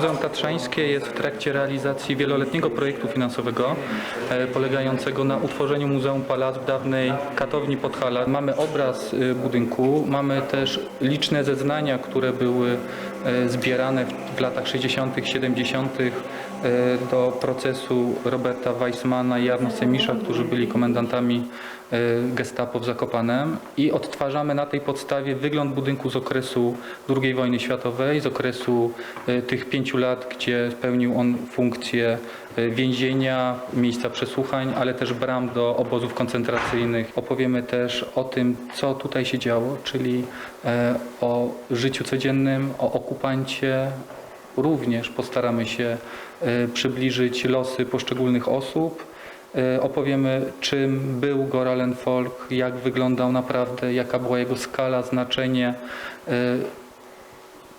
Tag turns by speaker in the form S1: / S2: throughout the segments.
S1: Muzeum Tatrzańskie jest w trakcie realizacji wieloletniego projektu finansowego e, polegającego na utworzeniu Muzeum Palac w dawnej katowni Podhala. Mamy obraz e, budynku, mamy też liczne zeznania, które były e, zbierane w- latach 60., 70. e, do procesu Roberta Weissmana i Jarno Semisza, którzy byli komendantami gestapo w Zakopanem i odtwarzamy na tej podstawie wygląd budynku z okresu II wojny światowej, z okresu e, tych pięciu lat, gdzie pełnił on funkcję e, więzienia, miejsca przesłuchań, ale też bram do obozów koncentracyjnych. Opowiemy też o tym, co tutaj się działo, czyli o życiu codziennym, o okupancie, Również postaramy się przybliżyć losy poszczególnych osób. E, Opowiemy, czym był Goralen Folk, jak wyglądał naprawdę, jaka była jego skala, znaczenie. E,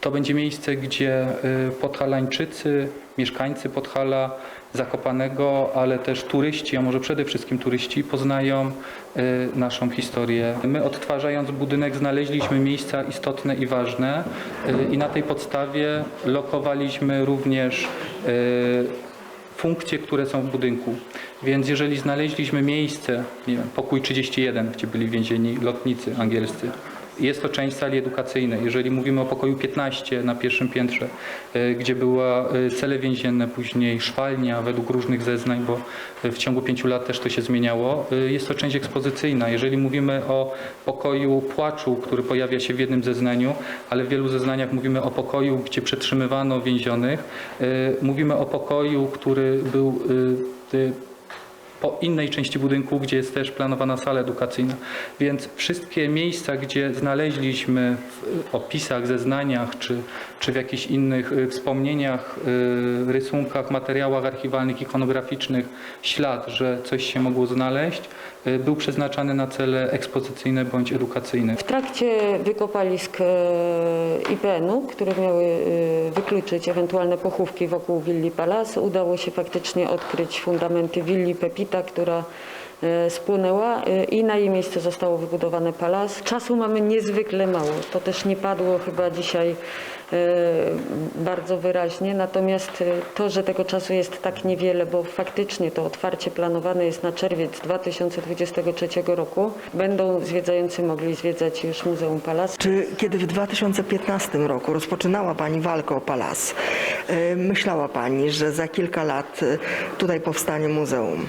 S1: To będzie miejsce, gdzie e, podhalańczycy, mieszkańcy Podhala, Zakopanego, ale też turyści, a może przede wszystkim turyści, poznają naszą historię. My odtwarzając budynek znaleźliśmy miejsca istotne i ważne i na tej podstawie lokowaliśmy również funkcje, które są w budynku. Więc jeżeli znaleźliśmy miejsce, nie wiem, pokój 31, gdzie byli więzieni lotnicy angielscy, jest to część sali edukacyjnej. Jeżeli mówimy o pokoju 15 na pierwszym piętrze, y, gdzie była y, cele więzienne, później szwalnia według różnych zeznań, bo y, w ciągu pięciu lat też to się zmieniało, jest to część ekspozycyjna. Jeżeli mówimy o pokoju płaczu, który pojawia się w jednym zeznaniu, ale w wielu zeznaniach mówimy o pokoju, gdzie przetrzymywano więzionych, mówimy o pokoju, który był po innej części budynku, gdzie jest też planowana sala edukacyjna. Więc wszystkie miejsca, gdzie znaleźliśmy w opisach, zeznaniach czy, czy w jakichś innych y, wspomnieniach, y, rysunkach, materiałach archiwalnych, ikonograficznych ślad, że coś się mogło znaleźć, był przeznaczany na cele ekspozycyjne bądź edukacyjne.
S2: W trakcie wykopalisk e, IPN-u, które miały e, wykluczyć ewentualne pochówki wokół willi Palace, udało się faktycznie odkryć fundamenty willi Pepita, która e, spłynęła e, i na jej miejsce zostało wybudowane palas. Czasu mamy niezwykle mało. To też nie padło chyba dzisiaj e, bardzo wyraźnie. Natomiast to, że tego czasu jest tak niewiele, bo faktycznie to otwarcie planowane jest na czerwiec 2023 roku, będą zwiedzający mogli zwiedzać już Muzeum Palas.
S3: Czy kiedy w 2015 roku rozpoczynała Pani walkę o Palas, myślała Pani, że za kilka lat tutaj powstanie muzeum?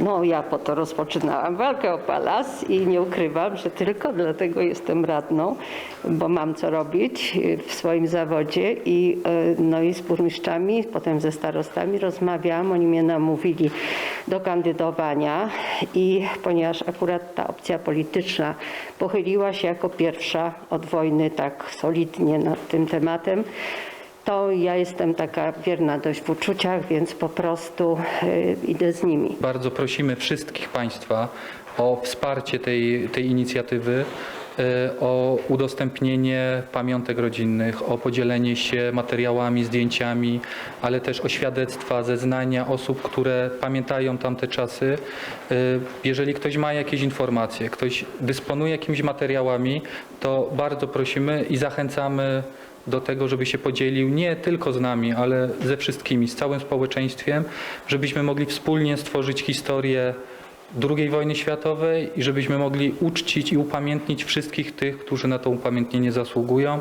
S4: No, ja po to rozpoczynałam walkę o palas i nie ukrywam, że tylko dlatego jestem radną, bo mam co robić y, w swoim zawodzie i, y, no i z burmistrzami, potem ze starostami rozmawiałam. Oni mnie namówili do kandydowania i ponieważ akurat ta opcja polityczna pochyliła się jako pierwsza od wojny tak solidnie nad tym tematem, to ja jestem taka wierna dość w uczuciach, więc po prostu y, idę z nimi.
S1: Bardzo prosimy wszystkich Państwa o wsparcie tej, tej inicjatywy, e, o udostępnienie pamiątek rodzinnych, o podzielenie się materiałami, zdjęciami, ale też o świadectwa, zeznania osób, które pamiętają tamte czasy. E, Jeżeli ktoś ma jakieś informacje, ktoś dysponuje jakimiś materiałami, to bardzo prosimy i zachęcamy do tego, żeby się podzielił nie tylko z nami, ale ze wszystkimi, z całym społeczeństwem, żebyśmy mogli wspólnie stworzyć historię II wojny światowej i żebyśmy mogli uczcić i upamiętnić wszystkich tych, którzy na to upamiętnienie zasługują.